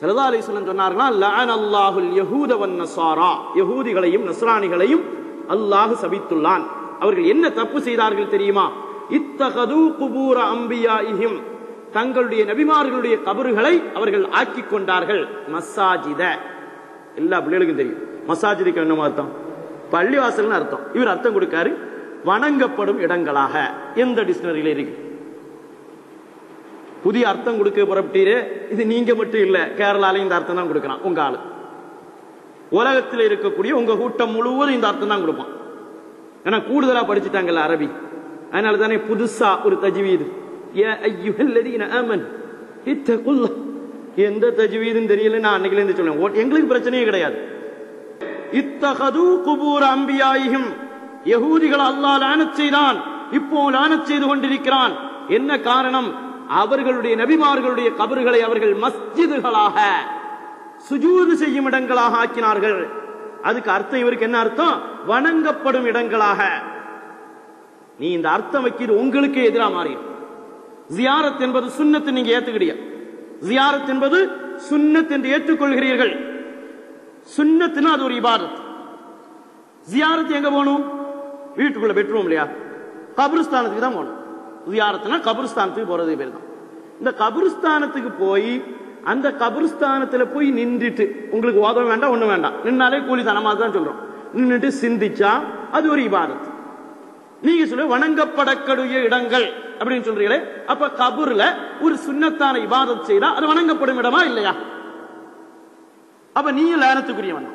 சல்லா அலிஸ்லம் சொன்னார்களா லஅன அல்லாஹுல் யஹூத வன் நசாரா யஹூதிகளையும் நஸ்ரானிகளையும் அல்லாஹ் சபித்துள்ளான். அவர்கள் என்ன தப்பு செய்தார்கள் தெரியுமா? இத்தகது குபூர அம்பியாயிஹிம். தங்களுடைய நபிமார்களுடைய கபறுகளை அவர்கள் ஆக்கி கொண்டார்கள். மசாஜித. எல்லா பிள்ளைகளுக்கும் தெரியும். மசாஜிதுக்கு என்ன அர்த்தம்? பள்ளிவாசல்னு அர்த்தம். இவர் அர்த்தம் கொடுக்காரு. வணங்கப்படும் இடங்களாக. எந்த டிக்ஷனரியில இருக்கு? புதிய அர்த்தம் கொடுக்க புறப்பட்டீரே இது நீங்க மட்டும் இல்ல கேரளாலையும் இந்த அர்த்தம் தான் கொடுக்கலாம் உங்க ஆளு. உலகத்தில் இருக்கக்கூடிய உங்க கூட்டம் முழுவதும் இந்த அர்த்தம் தான் கொடுப்பான். ஏன்னா கூடுதலா படிச்சுட்டாங்கல்ல அரபி. அதனால தானே புதுசா ஒரு தஜ்வீது. எந்த தஜ்வீதுன்னு தெரியல நான் அன்னைக்குல இருந்து சொல்லுவேன் ஓ- எங்களுக்கு பிரச்சனையே கிடையாது. இத்தகது குபூர் அம்பியாயும் யகூதிகள் அல்லா லானச் செய்தான். இப்போ லானச் செய்து கொண்டிருக்கிறான். என்ன காரணம்? அவர்களுடைய நபிமார்களுடைய கபறுகளை அவர்கள் மஸ்ஜிதுகளாக சுஜூது செய்யும் இடங்களாக ஆக்கினார்கள். அதுக்கு அர்த்தம் இவருக்கு என்ன அர்த்தம்? வணங்கப்படும் இடங்களாக. நீ இந்த அர்த்தம் வைக்கிறது உங்களுக்கு எதிராக மாறியும் ஜியாரத் என்பது சுன்னத்து நீங்க ஏத்துக்கிறிய ஜியாரத் என்பது சுன்னத் என்று ஏற்றுக்கொள்கிறீர்கள். சுண்ணத்துனா அது ஒரு இபாதத். ஜியாரத் எங்க போகணும்? வீட்டுக்குள்ள பெட்ரூம் இல்லையா? கபிரஸ்தானத்துக்கு தான் போகணும். ஜியாரத்துனா கபிரிஸ்தானத்துக்கு போறது பேர் தான் இந்த கபிரிஸ்தானத்துக்கு போய் அந்த கபிரிஸ்தானத்துல போய் நின்றுட்டு உங்களுக்கு ஓதம் வேண்டாம் ஒண்ணும் வேண்டாம். நின்னாலே கூலி தனமா தான் சொல்றோம். நின்னுட்டு சிந்திச்சா அது ஒரு இபாரத் நீங்க சொல்ல வணங்கப்படக்கூடிய இடங்கள் அப்படின்னு சொல்றீங்களே அப்ப கபூர்ல ஒரு சுன்னத்தான இபாதம் செய்தா அது வணங்கப்படும் இடமா இல்லையா? அப்ப நீங்க லேனத்துக்குரியவன்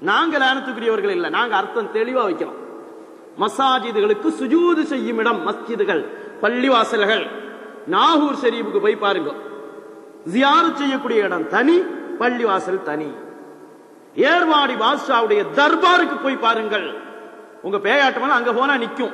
நாங்க லேனத்துக்குரியவர்கள் இல்ல. நாங்க அர்த்தம் தெளிவா வைக்கிறோம். மசாஜிதுகளுக்கு சுஜூது செய்யும் இடம் மஸ்ஜிதுகள் பள்ளிவாசல்கள். நாகூர் ஷரீஃபுக்கு போய் பாருங்க. ஜியாரத் செய்யக்கூடிய இடம் தனி பள்ளிவாசல் தனி. ஏர்வாடி பாதுஷாவுடைய தர்பாருக்கு போய் பாருங்கள். உங்க பேயாட்டமெல்லாம் அங்க போனா நிக்கும்.